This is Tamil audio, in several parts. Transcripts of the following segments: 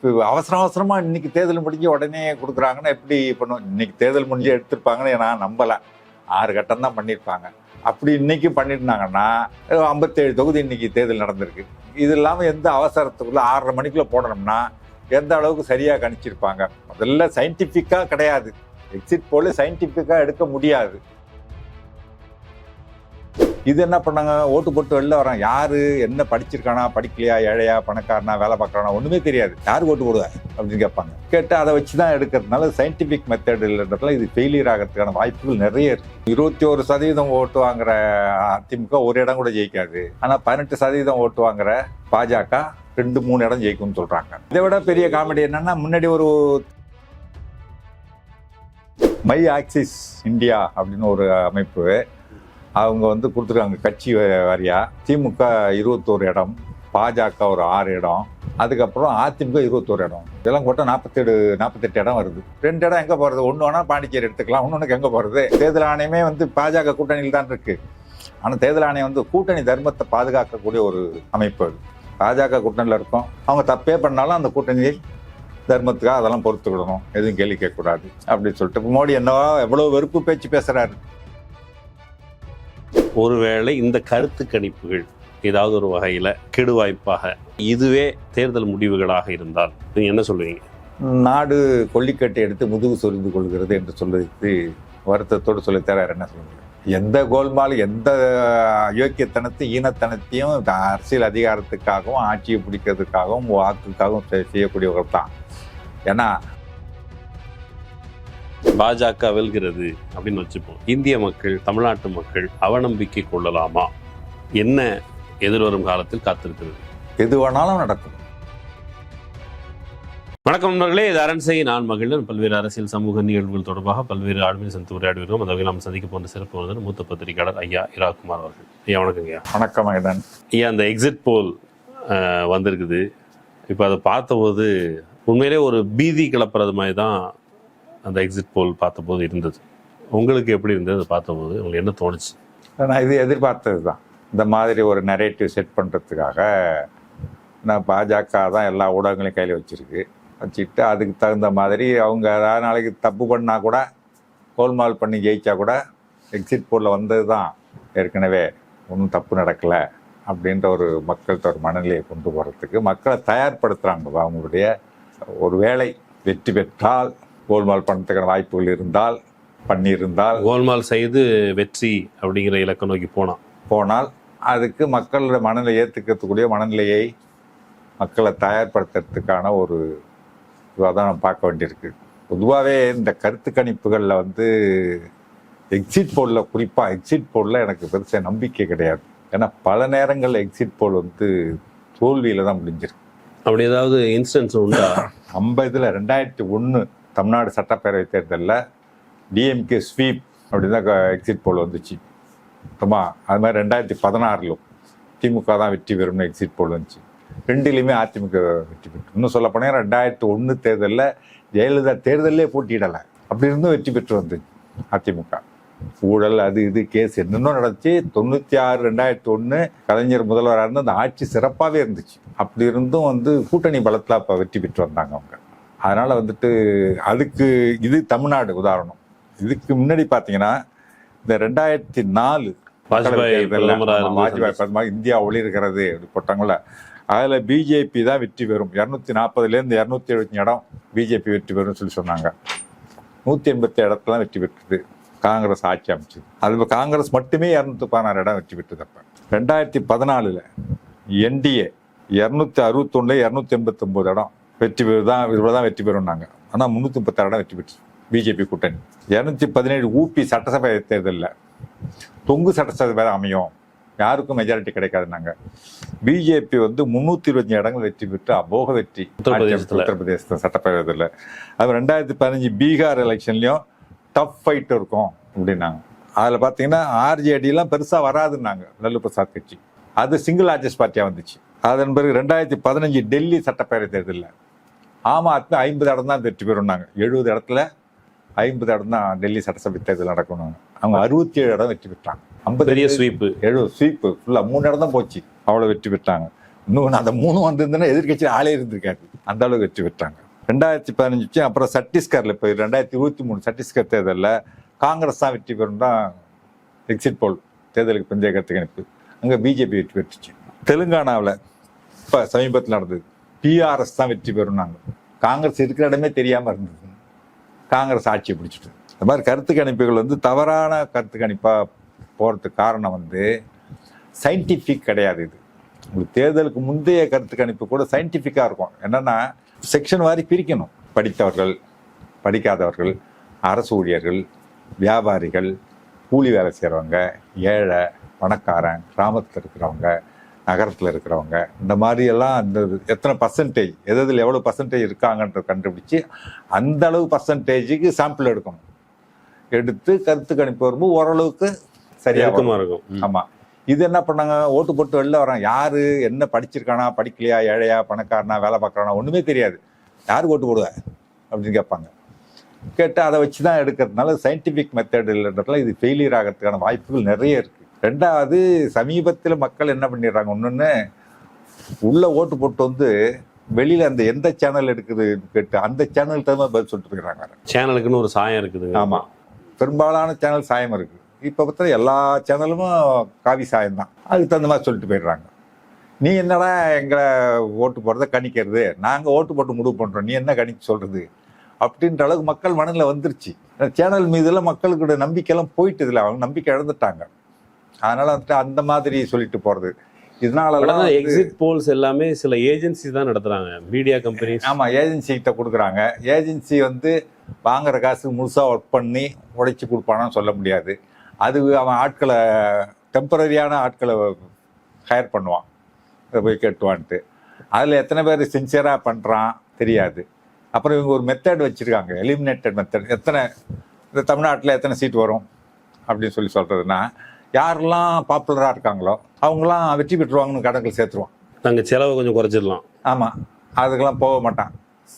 இப்போ அவசர அவசரமாக இன்னைக்கு தேர்தல் முடிஞ்சு உடனே கொடுக்குறாங்கன்னா எப்படி பண்ணும் இன்னைக்கு தேர்தல் முடிஞ்சு எடுத்திருப்பாங்கன்னு நான் நம்பலை. ஆறு கட்டம் தான் பண்ணியிருப்பாங்க. அப்படி இன்னைக்கு பண்ணியிருந்தாங்கன்னா ஐம்பத்தேழு தொகுதி இன்னைக்கு தேர்தல் நடந்திருக்கு. இது இல்லாமல் எந்த அவசரத்துக்குள்ள ஆறரை மணிக்குள்ள போடணும்னா எந்த அளவுக்கு சரியாக கணிச்சிருப்பாங்க? முதல்ல சயின்டிஃபிக்காக கிடையாது. எக்ஸிட் போல சயின்டிஃபிக்காக எடுக்க முடியாது. இது என்ன பண்ணாங்க? ஓட்டு போட்டு வெளில வரான் யாரு? என்ன படிச்சிருக்கானா? படிக்கலையா? ஏழையா? பணக்காரனா? வேலை பார்க்கறானா? ஒண்ணுமே தெரியாது. யாரு ஓட்டு போடுவ? அப்படின்னு கேட்பாங்க. கேட்டு அதை வச்சு தான் எடுக்கிறதுனால சயின்டிபிக் மெத்தட் இல்லைன்றதுல இது ஃபெயிலியர் ஆகிறதுக்கான வாய்ப்புகள் நிறைய இருக்கு. இருபத்தி ஒரு சதவீதம் ஓட்டு வாங்குற அதிமுக ஒரு இடம் கூட ஜெயிக்காது. ஆனா பதினெட்டு சதவீதம் ஓட்டு வாங்குற பாஜக ரெண்டு மூணு இடம் ஜெயிக்கும்னு சொல்றாங்க. இதை விட பெரிய காமெடி என்னன்னா முன்னாடி ஒரு மை ஆக்சிஸ் இந்தியா அப்படின்னு ஒரு அமைப்பு அவங்க வந்து கொடுத்துருக்காங்க கட்சி வ- திமுக இருபத்தோரு இடம் பாஜக ஒரு ஆறு இடம் அதுக்கப்புறம் அதிமுக இருபத்தோரு இடம். இதெல்லாம் போட்டா நாற்பத்தேழு நாற்பத்தெட்டு இடம் வருது. ரெண்டு இடம் எங்கே போகிறது ஒன்று வேணா பாண்டிச்சேரி எடுத்துக்கலாம் ஒன்று எங்கே போகிறது தேர்தல் ஆணையமே வந்து பாஜக கூட்டணியில் தான் இருக்குது ஆனால் தேர்தல் ஆணையம் வந்து கூட்டணி தர்மத்தை பாதுகாக்கக்கூடிய ஒரு அமைப்பு அது. பாஜக கூட்டணியில் இருக்கும். அவங்க தப்பே பண்ணாலும் அந்த கூட்டணியை தர்மத்துக்காக அதெல்லாம் பொறுத்துக்கிடணும். எதுவும் கேள்வி கேட்கக்கூடாது. அப்படின்னு சொல்லிட்டு மோடி என்னவா எவ்வளோ வெறுப்பு பேச்சு பேசுகிறாரு ஒருவேளை இந்த கருத்து கணிப்புகள் ஏதாவது ஒரு வகையில் கெடுவாய்ப்பாக இதுவே தேர்தல் முடிவுகளாக இருந்தால் நீங்கள் என்ன சொல்லுவீங்க? நாடு கொல்லிக்கட்டை எடுத்து முதுகு சொரிந்து கொள்கிறது என்று சொல்வதற்கு வருத்தத்தோடு சொல்லித்தர என்ன சொல்லுங்கள் எந்த கோல்மால் எந்த அயோக்கியத்தனத்தையும் ஈனத்தனத்தையும் அரசியல் அதிகாரத்துக்காகவும் ஆட்சியை பிடிக்கிறதுக்காகவும் வாக்குக்காகவும் செய்யக்கூடியவர்கள் தான். ஏன்னா பாஜக வெல்கிறது அப்படின்னு வச்சுப்போம். இந்திய மக்கள் தமிழ்நாட்டு மக்கள் அவநம்பிக்கை கொள்ளலாமா? என்ன எதிர்வரும் காலத்தில் காத்திருக்கிறது? எது வேணாலும் நடக்கும். வணக்கம் நண்பர்களே இது அரண்சை நான் மகிழன். பல்வேறு அரசியல் சமூக நிகழ்வுகள் தொடர்பாக பல்வேறு ஆளுமை சந்தித்து உரையாடி வருகிறோம் அந்த வகையில் நாம் சந்திக்க போன்ற சிறப்பு விருந்தினர் மூத்த பத்திரிகையாளர் ஐயா இராக்குமார் அவர்கள். ஐயா வணக்கம் ஐயா. வணக்கம் மகன் ஐயா அந்த எக்ஸிட் போல் வந்திருக்குது. இப்போ அதை பார்த்தபோது உண்மையிலே ஒரு பீதி கிளப்புறது மாதிரி தான் அந்த எக்ஸிட் போல் பார்த்தபோது இருந்தது. உங்களுக்கு எப்படி இருந்தது? அதை பார்த்தபோது உங்களுக்கு என்ன தோணுச்சு? நான் இது எதிர்பார்த்தது தான் இந்த மாதிரி ஒரு நெரேட்டிவ் செட் பண்ணுறதுக்காக நான் பாஜக தான் எல்லா ஊடகங்களையும் கையில் வச்சுருக்கு. வச்சுக்கிட்டு அதுக்கு தகுந்த மாதிரி அவங்க ஏதாவது நாளைக்கு தப்பு பண்ணால் கூட கோல்மால் பண்ணி ஜெயிச்சா கூட எக்ஸிட் போலில் வந்தது தான் ஏற்கனவே ஒன்றும் தப்பு நடக்கலை அப்படின்ற ஒரு மக்கள்கிட்ட ஒரு மனநிலையை கொண்டு போகிறதுக்கு மக்களை தயார்படுத்துகிறாங்க அவங்களுடைய ஒரு வேலை வெற்றி பெற்றால் கோல்மால் பண்ணுறதுக்கான வாய்ப்புகள் இருந்தால் பண்ணியிருந்தால் கோல்மால் செய்து வெற்றி அப்படிங்கிற இலக்கை நோக்கி போனான். போனால் அதுக்கு மக்களோட மனநிலை ஏற்றுக்கக்கூடிய மனநிலையை மக்களை தயார்படுத்துறதுக்கான ஒரு இதுவாக தான் நம்ம பார்க்க வேண்டியிருக்கு. பொதுவாகவே இந்த கருத்து கணிப்புகளில் வந்து எக்ஸிட் போலில் குறிப்பாக எக்ஸிட் போலில் எனக்கு பெருசாக நம்பிக்கை கிடையாது. ஏன்னா பல நேரங்களில் எக்ஸிட் போல் வந்து தோல்வியில் தான் முடிஞ்சிருக்கு. அப்படி ஏதாவது இன்ஸ்டன்ஸ் உண்டா? நம்ம இதில் ரெண்டாயிரத்தி ஒன்று தமிழ்நாடு சட்டப்பேரவை தேர்தலில் டிஎம்கே ஸ்வீப் அப்படின்னு தான் எக்ஸிட் போல் வந்துச்சு. சும்மா அது மாதிரி ரெண்டாயிரத்தி பதினாறிலும் திமுக தான் வெற்றி பெறும்னு எக்ஸிட் போல் வந்துச்சு. ரெண்டுலேயுமே அதிமுக வெற்றி பெற்று இன்னும் சொல்ல போனால் ரெண்டாயிரத்தி ஒன்று தேர்தலில் ஜெயலலிதா தேர்தலே போட்டியிடலை. அப்படி இருந்தும் வெற்றி பெற்று வந்து அதிமுக. ஊழல் அது இது கேஸ் என்னென்ன நடந்துச்சு. தொண்ணூற்றி ஆறு ரெண்டாயிரத்தி ஒன்று கலைஞர் முதல்வராக இருந்து அந்த ஆட்சி சிறப்பாகவே இருந்துச்சு. அப்படி இருந்தும் வந்து கூட்டணி பலத்தில் அப்போ வெற்றி பெற்று வந்தாங்க அவங்க. அதனால வந்துட்டு அதுக்கு இது தமிழ்நாடு உதாரணம். இதுக்கு முன்னாடி பார்த்தீங்கன்னா இந்த ரெண்டாயிரத்தி நாலு வாஜ்பாய் பிரதமரா இந்தியா ஒளி இருக்கிறது அப்படி போட்டாங்கல்ல. அதில் பிஜேபி தான் வெற்றி பெறும். இரநூத்தி நாற்பதுலேருந்து இரநூத்தி எழுபத்தி இடம் பிஜேபி வெற்றி பெறும்னு சொல்லி சொன்னாங்க. நூற்றி எண்பத்தி இடத்துல வெற்றி பெற்றது. காங்கிரஸ் ஆட்சி அமைச்சது. அது காங்கிரஸ் மட்டுமே இரநூத்தி பதினாறு இடம் வெற்றி பெற்றது அப்போ. ரெண்டாயிரத்தி பதினாலில் என்டிஏ இரநூத்தி அறுபத்தொன்னுல இரநூத்தி எண்பத்தொம்போது இடம். வெற்றி பெறு தான் இவ்வளோ தான் வெற்றி பெறும்னாங்க. ஆனால் முந்நூற்றி முப்பத்தாறு இடம் வெற்றி பெற்று பிஜேபி கூட்டணி. இரநூத்தி பதினேழு ஊபி சட்டசபை தேர்தலில். தொங்கு சட்டசபை அமையும். யாருக்கும் மெஜாரிட்டி கிடைக்காதுனாங்க பிஜேபி வந்து முன்னூத்தி இருபத்தஞ்சு இடங்கள் வெற்றி பெற்று அபோக வெற்றி. உத்தரப்பிரதேச சட்டப்பேரவையில். அது ரெண்டாயிரத்தி பதினஞ்சு பீகார் எலெக்ஷன்லயும் டஃப் ஃபைட் இருக்கும் அப்படின்னாங்க. அதில் பார்த்தீங்கன்னா ஆர்ஜேடிலாம் பெருசாக வராதுன்னாங்க லல்லு பிரசாத் கட்சி. அது சிங்கிள் ஆர்ஜஸ் பார்ட்டியாக வந்துச்சு. அதன் பிறகு ரெண்டாயிரத்தி பதினஞ்சு டெல்லி சட்டப்பேரவை தேர்தலில். ஆம் ஆத்மி ஐம்பது இடம் தான் வெற்றி பெறும்னாங்க எழுபது இடத்துல ஐம்பது இடம் தான் டெல்லி சட்டசபை தேர்தல் நடக்கணும் அவங்க அறுபத்தி ஏழு இடம் வெற்றி பெற்றாங்க. ஐம்பது பெரிய ஸ்வீப்பு எழுபது ஸ்வீப்பு ஃபுல்லாக மூணு இடம் தான் போச்சு. அவ்வளோ வெற்றி பெற்றாங்க. இன்னும் அந்த மூணு வந்திருந்தேன்னா எதிர்க்கட்சியில் ஆளே இருந்திருக்காரு அந்த அளவுக்கு வெற்றி பெற்றாங்க. ரெண்டாயிரத்தி பதினஞ்சு அப்புறம் சத்தீஸ்கரில் இப்போ ரெண்டாயிரத்தி இருபத்தி மூணு சத்தீஸ்கர் தேர்தலில் காங்கிரஸ் தான் வெற்றி பெறும் தான் எக்ஸிட் போல் தேர்தலுக்கு பிந்தைய கருத்து கணிப்பு அங்கே பிஜேபி வெற்றி பெற்றுச்சு. தெலுங்கானாவில் இப்போ சமீபத்தில் நடந்தது. பிஆர்எஸ் தான் வெற்றி பெறும்னாங்க காங்கிரஸ் இருக்கிற இடமே தெரியாமல் இருந்தது. காங்கிரஸ் ஆட்சியை பிடிச்சிட்டு. இந்த மாதிரி கருத்து கணிப்புகள் வந்து தவறான கருத்து கணிப்பாக போகிறதுக்கு காரணம் வந்து சயின்டிஃபிக் கிடையாது இது. உங்களுக்கு தேர்தலுக்கு முந்தைய கருத்து கணிப்பு கூட சயின்டிஃபிக்காக இருக்கும். என்னென்னா செக்ஷன் வாரி பிரிக்கணும். படித்தவர்கள் படிக்காதவர்கள் அரசு ஊழியர்கள் வியாபாரிகள் கூலி வேலை செய்கிறவங்க ஏழை பணக்காரன் கிராமத்தில் இருக்கிறவங்க நகரத்தில் இருக்கிறவங்க இந்த மாதிரி எல்லாம் அந்த எத்தனை பர்சன்டேஜ் எது எதில் எவ்வளோ பர்சன்டேஜ் இருக்காங்கன்றத கண்டுபிடிச்சு அந்த அளவு பர்சன்டேஜுக்கு சாம்பிள் எடுக்கணும். எடுத்து கருத்து கணிப்பு வரும்போது ஓரளவுக்கு சரியாக இருக்கும். ம். ஆமா. இது என்ன பண்ணாங்க? ஓட்டு போட்டு வெளில வரான் யாரு என்ன படிச்சிருக்கானா படிக்கலையா ஏழையா பணக்காரனா வேலை பார்க்கறானா ஒண்ணுமே தெரியாது. யாருக்கு ஓட்டு போடுவ? அப்படின்னு கேட்பாங்க. கேட்டு அதை வச்சு தான் எடுக்கிறதுனால சயின்டிஃபிக் மெத்தட் இல்லைன்றதுல இது ஃபெயிலியர் ஆகிறதுக்கான வாய்ப்புகள் நிறைய இருக்கு. ரெண்டாவது சமீபத்தில் மக்கள் என்ன பண்ணிடுறாங்க? ஒன்னொன்னு உள்ள ஓட்டு போட்டு வந்து வெளியில அந்த எந்த சேனல் எடுக்குது கேட்டு அந்த சேனல் தகுந்த பதில் சொல்லிட்டு போயிடுறாங்க சேனலுக்குன்னு ஒரு சாயம் இருக்குதுங்க ஆமா. பெரும்பாலான சேனல் சாயம் இருக்கு. இப்போ பார்த்தா எல்லா சேனலும் காவி சாயம் தான். அதுக்கு தகுந்த மாதிரி சொல்லிட்டு போயிடுறாங்க. நீ என்னடா எங்களை ஓட்டு போடுறத கணிக்கிறது? நாங்கள் ஓட்டு போட்டு முடிவு பண்ணுறோம் நீ என்ன கணிக்க சொல்றது? அப்படின்ற அளவுக்கு மக்கள் மனதில் வந்துருச்சு. சேனல் மீதுல மக்களுக்கு நம்பிக்கையெல்லாம் போயிட்டு இதில். அவங்க நம்பிக்கை இழந்துட்டாங்க. அதனால வந்துட்டு அந்த மாதிரி சொல்லிட்டு போறது. இதனாலலாம் வந்து- எக்ஸிட் போல்ஸ் எல்லாமே சில ஏஜென்சி தான் நடத்துறாங்க. மீடியா கம்பெனிஸ் ஆமா ஏஜென்சி கிட்ட கொடுக்குறாங்க. ஏஜென்சி வந்து வாங்குற காசு முழுசா ஒர்க் பண்ணி உடைச்சு கொடுப்பானான்னு சொல்ல முடியாது. அது அவன் ஆட்களை டெம்பரரியான ஆட்களை ஹையர் பண்ணுவான். போய் கேட்டுவான்ட்டு. அதில் எத்தனை பேர் சின்சியராக பண்ணுறான் தெரியாது. அப்புறம் இவங்க ஒரு மெத்தட் வச்சுருக்காங்க. எலிமினேட்டட் மெத்தட் எத்தனை இந்த தமிழ்நாட்டில் எத்தனை சீட் வரும்? அப்படின்னு சொல்லி சொல்கிறதுனா யாரெல்லாம் பாப்புலராக இருக்காங்களோ அவங்களாம் வெற்றி பெற்றுவாங்கன்னு கணக்கில் சேர்த்துருவான். நாங்க செலவை கொஞ்சம் குறைச்சிடலாம். ஆமாம் அதுக்கெல்லாம் போக மாட்டான்.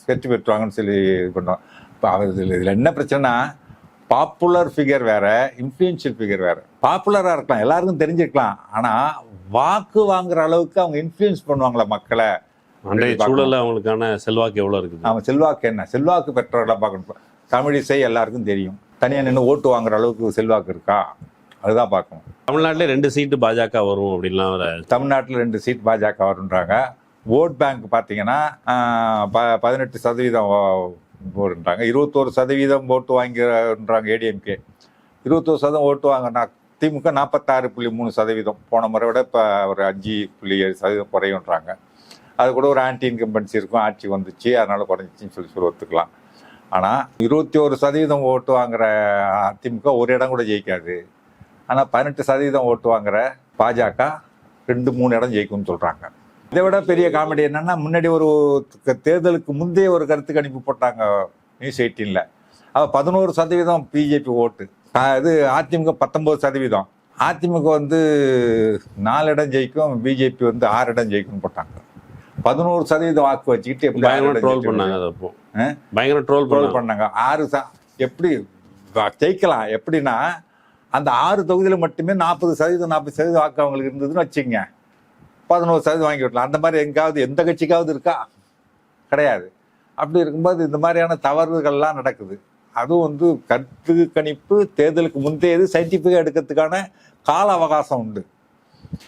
வெற்றி பெற்றுவாங்கன்னு சொல்லி இது பண்ணுவான் இப்போ அவர் இதில் இதில் என்ன பிரச்சனைனா பாப்புலர் ஃபிகர் வேற இன்ஃப்ளூயன்ஷியல் ஃபிகர் வேற. பாப்புலராக இருக்கலாம். எல்லாருக்கும் தெரிஞ்சிருக்கலாம். ஆனால் வாக்கு வாங்குற அளவுக்கு அவங்க இன்ஃப்ளூயன்ஸ் பண்ணுவாங்களா மக்களை. அன்றைய சூழல்ல அவங்களுக்கான செல்வாக்கு எவ்வளவு இருக்குது? அவன் செல்வாக்கு என்ன? செல்வாக்கு பெற்றவர்களை பார்க்கணும். தமிழிசை எல்லாருக்கும் தெரியும். தனியாக நின்று ஓட்டு வாங்குற அளவுக்கு செல்வாக்கு இருக்கா? அதுதான் பார்க்கணும். தமிழ்நாட்டிலே ரெண்டு சீட்டு பாஜக வரும் அப்படின்லாம் தமிழ்நாட்டில் ரெண்டு சீட் பாஜக வருன்றாங்க ஓட் பேங்க் பார்த்தீங்கன்னா ப- பதினெட்டு சதவீதம் போடுன்றாங்க. இருபத்தோரு சதவீதம் ஓட்டு வாங்கிறாங்க ஏடிஎம்கே. இருபத்தோரு சதவீதம் ஓட்டு வாங்கினா திமுக நாற்பத்தாறு புள்ளி மூணு சதவீதம். போன முறை விட இப்போ ஒரு அஞ்சு புள்ளி ஏழு சதவீதம் குறையுன்றாங்க. அது கூட ஒரு ஆன்டி இன்கம்பன்சி இருக்கும். ஆட்சி வந்துச்சு. அதனால குறைஞ்சிச்சின்னு சொல்லி சொல்லி ஒத்துக்கலாம். ஆனால் இருபத்தி ஒரு சதவீதம் ஓட்டு வாங்குற அதிமுக ஒரு இடம் கூட ஜெயிக்காது. ஆனால் பதினெட்டு சதவீதம் ஓட்டு வாங்குற பாஜக ரெண்டு மூணு இடம் ஜெயிக்கும்னு சொல்றாங்க. இதை விட பெரிய காமெடி என்னன்னா முன்னாடி ஒரு தேர்தலுக்கு முந்தைய ஒரு கருத்து கணிப்பு போட்டாங்க நியூஸ் எயிட்டீன்ல. அவ பதினோரு சதவீதம் பிஜேபி ஓட்டு. இது அதிமுக பத்தொன்பது சதவீதம். அதிமுக வந்து நாலு இடம் ஜெயிக்கும் பிஜேபி வந்து ஆறு இடம் ஜெயிக்கும்னு போட்டாங்க. பதினோரு சதவீதம் வாக்கு வச்சுக்கிட்டு எப்படி ட்ரோல்? பண்ணாங்க? பயங்கர ட்ரோல் ட்ரோல் பண்ணாங்க. ஆறு எப்படி ஜெயிக்கலாம். எப்படின்னா அந்த ஆறு தொகுதியில் மட்டுமே நாற்பது சதவீதம் நாற்பது சதவீதம் வாக்கு அவங்களுக்கு இருந்ததுன்னு வச்சுங்க பதினோரு சதவீதம் வாங்கி விடலாம். அந்த மாதிரி எங்காவது எந்த கட்சிக்காவது இருக்கா? கிடையாது. அப்படி இருக்கும்போது இந்த மாதிரியான தவறுகள்லாம் நடக்குது. அதுவும் வந்து கருத்து கணிப்பு தேர்தலுக்கு முந்தையது சயின்டிஃபிக்காக எடுக்கிறதுக்கான கால அவகாசம் உண்டு.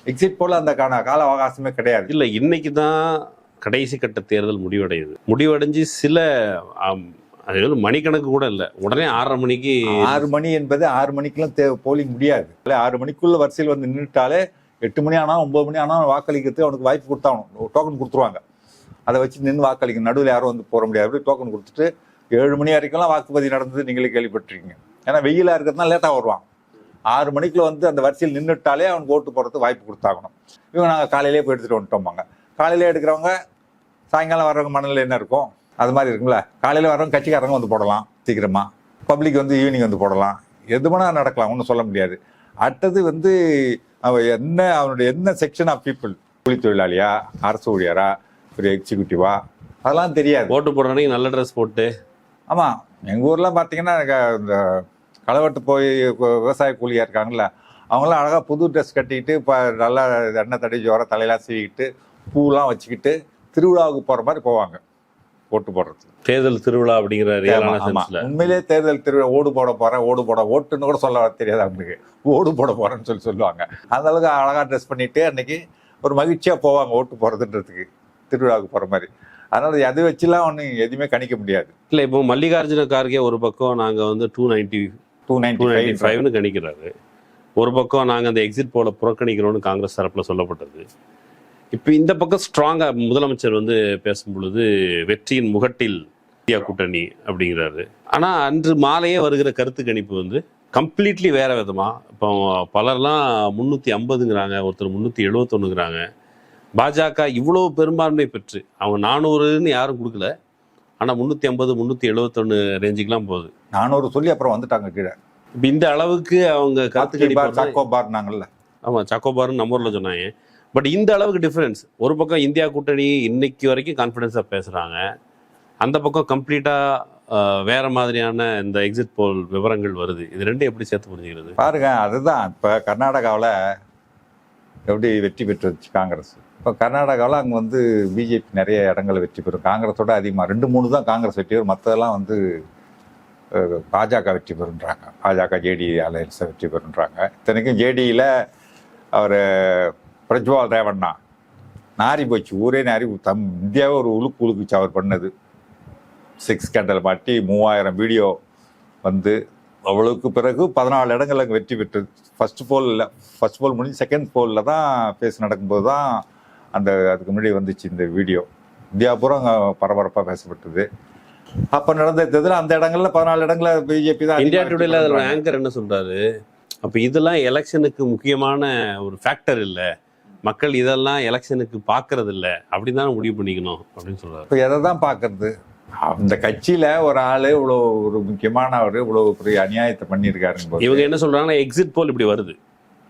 எக்ஸிட் போல அந்த கால அவகாசமே கிடையாது. இல்லை இன்னைக்கு தான் கடைசி கட்ட தேர்தல் முடிவடையுது. முடிவடைஞ்சு சில அது வந்து மணிக்கணக்கு கூட இல்ல. உடனே ஆறரை மணிக்கு ஆறு மணி என்பது ஆறு மணிக்கெல்லாம் தே போலிங் முடியாது. இல்ல, ஆறு மணிக்குள்ள வரிசையில் வந்து நின்றுட்டாலே எட்டு மணி ஆனால் ஒன்பது மணி ஆனால் வாக்களிக்கிறதுக்கு அவனுக்கு வாய்ப்பு கொடுத்தாகணும். டோக்கன் கொடுத்துருவாங்க. அதை வச்சு நின்று வாக்களிக்கணும். நடுவில் யாரும் வந்து போற முடியாது. டோக்கன் கொடுத்துட்டு ஏழு மணி வரைக்கும்லாம் வாக்குப்பதிவு நடந்தது நீங்களே கேள்விப்பட்டிருக்கீங்க. ஏன்னா வெயிலாக இருக்கிறதுனால லேட்டாக வருவான். ஆறு மணிக்குள்ள வந்து அந்த வரிசையில் நின்றுட்டாலே அவனுக்கு ஓட்டு போடுறதுக்கு வாய்ப்பு கொடுத்தாகணும். இவங்க நாங்கள் காலையிலே போய் எடுத்துட்டு வந்துட்டோம்பாங்க. காலையிலே எடுக்கிறவங்க சாயங்காலம் வர்றவங்க மனநிலை என்ன இருக்கும்? அது மாதிரி இருக்குங்களா காலையில் வர்றவங்க கட்சிக்காரங்க வந்து போடலாம் சீக்கிரமா. பப்ளிக் வந்து ஈவினிங் வந்து போடலாம். எது வேணா நடக்கலாம் ஒன்றும் சொல்ல முடியாது. அடுத்தது வந்து அவன் என்ன அவனுடைய என்ன செக்ஷன் ஆஃப் பீப்புள் கூலி தொழிலாளியா அரசு ஊழியரா ஒரு எக்ஸிக்யூட்டிவா அதெல்லாம் தெரியாது. ஓட்டு போடுற அன்னைக்கு நல்ல ட்ரெஸ் போட்டு. ஆமாம் எங்கள் ஊர்லாம் பார்த்தீங்கன்னா இந்த களவெட்டு போய் விவசாய கூலியாக இருக்காங்கல்ல. அவங்களாம் அழகாக புது ட்ரெஸ் கட்டிக்கிட்டு இப்போ நல்லா எண்ணெய் தடவி ஜோர தலையெல்லாம் சீவிக்கிட்டு பூலாம் வச்சுக்கிட்டு திருவிழாவுக்கு போகிற மாதிரி போவாங்க. ஓட்டு போடுறது. தேர்தல் திருவிழா அப்படிங்கிற உண்மையிலே தேர்தல் திருவிழா ஓடு போட போறேன் ஓடு போட ஓட்டுன்னு கூட சொல்ல தெரியாது அவங்களுக்கு. ஓடு போட போறேன்னு சொல்லி சொல்லுவாங்க. அந்த அளவுக்கு அழகா ட்ரெஸ் பண்ணிட்டு அன்னைக்கு ஒரு மகிழ்ச்சியா போவாங்க ஓட்டு போறதுன்றதுக்கு திருவிழாவுக்கு போற மாதிரி. அதனால அதை வச்சுலாம் ஒன்றும் எதுவுமே கணிக்க முடியாது. இல்ல இப்போ மல்லிகார்ஜுன கார்கே ஒரு பக்கம் நாங்க வந்து two ninety two ninety ninety ஃபைவ்னு கணிக்கிறாரு. ஒரு பக்கம் நாங்க அந்த எக்ஸிட் போல புறக்கணிக்கிறோம்னு காங்கிரஸ் தரப்புல சொல்லப்பட்டது. இப்போ இந்த பக்கம் ஸ்ட்ராங்கா முதலமைச்சர் வந்து பேசும் பொழுது வெற்றியின் முகட்டில் இந்தியா கூட்டணி அப்படிங்கிறாரு. ஆனா அன்று மாலையே வருகிற கருத்து கணிப்பு வந்து கம்ப்ளீட்லி வேற விதமா. இப்போ பலர்லாம் முன்னூத்தி ஐம்பதுங்கிறாங்க ஒருத்தர் முன்னூத்தி எழுபத்தொன்னுங்கிறாங்க பாஜக இவ்வளவு பெரும்பான்மை பெற்று அவங்க நானூறுன்னு யாரும் கொடுக்கல. ஆனா முன்னூத்தி ஐம்பது முன்னூத்தி எழுபத்தொன்னு ரேஞ்சுக்கெல்லாம் போகுது. நானூறு சொல்லி அப்புறம் வந்துட்டாங்க கீழே. இப்ப இந்த அளவுக்கு அவங்க கருத்து பார் கணிப்பு சாக்கோ பார்னாங்கல்ல ஆமா சாக்கோபார்னு நம்ம ஊர்ல சொன்னாங்க. பட் இந்த அளவுக்கு டிஃப்ரென்ஸ் ஒரு பக்கம் இந்தியா கூட்டணி இன்னைக்கு வரைக்கும் கான்ஃபிடென்ஸாக பேசுகிறாங்க அந்த பக்கம் கம்ப்ளீட்டாக வேற மாதிரியான இந்த எக்ஸிட் போல் விவரங்கள் வருது. இது ரெண்டும் எப்படி சேர்த்து புரிஞ்சுக்கிறது? பாருங்க அதுதான். இப்போ கர்நாடகாவில் எப்படி வெற்றி பெற்றுச்சு காங்கிரஸ்? இப்போ கர்நாடகாவில் அங்கே வந்து பிஜேபி நிறைய இடங்களை வெற்றி பெறும். காங்கிரஸோட அதிகமாக ரெண்டு மூணு தான் காங்கிரஸ் வெற்றி பெறும். மற்றதெல்லாம் வந்து பாஜக வெற்றி பெறுன்றாங்க. பாஜக ஜேடி அலையன்ஸை வெற்றி பெறுன்றாங்க. இத்தனைக்கும் ஜேடியில் அவர் பிரஜ்வால் ரேவண்ணா. நாரி போச்சு ஊரே நாரி தம் இந்தியாவே ஒரு உழுக்கு உழுக்குச்சு அவர் பண்ணது. சிக்ஸ் கேண்டல் மாட்டி மூவாயிரம் வீடியோ வந்து அவ்வளவுக்கு பிறகு பதினாலு இடங்கள் அங்கே வெற்றி பெற்றது. ஃபர்ஸ்ட் போலில் ஃபர்ஸ்ட் போல் முடிஞ்சு செகண்ட் போலில் தான் பேச நடக்கும்போது தான் அந்த அதுக்கு முன்னாடி வந்துச்சு இந்த வீடியோ. இந்தியா பூரா அங்கே பரபரப்பாக பேசப்பட்டது. அப்போ நடந்த தேர்தல் அந்த இடங்கள்ல பதினாலு இடங்கள்ல பிஜேபி தான் இந்தியா டுடேல அதில். ஆங்கர் என்ன சொல்றாரு? அப்ப இதெல்லாம் எலெக்ஷனுக்கு முக்கியமான ஒரு ஃபேக்டர் இல்ல. மக்கள் இதெல்லாம் எலெக்ஷனுக்கு பாக்குறது இல்ல அப்படின்னு தானே முடிவு பண்ணிக்கணும் அப்படின்னு சொல்றாரு. இப்போ எதை தான் பார்க்கறது? அந்த கட்சியில ஒரு ஆளு இவ்வளோ ஒரு முக்கியமானவர் இவ்வளோ பெரிய அநியாயத்தை பண்ணியிருக்காருங்க போது. இவங்க என்ன சொல்றாங்கன்னா எக்ஸிட் போல் இப்படி வருது.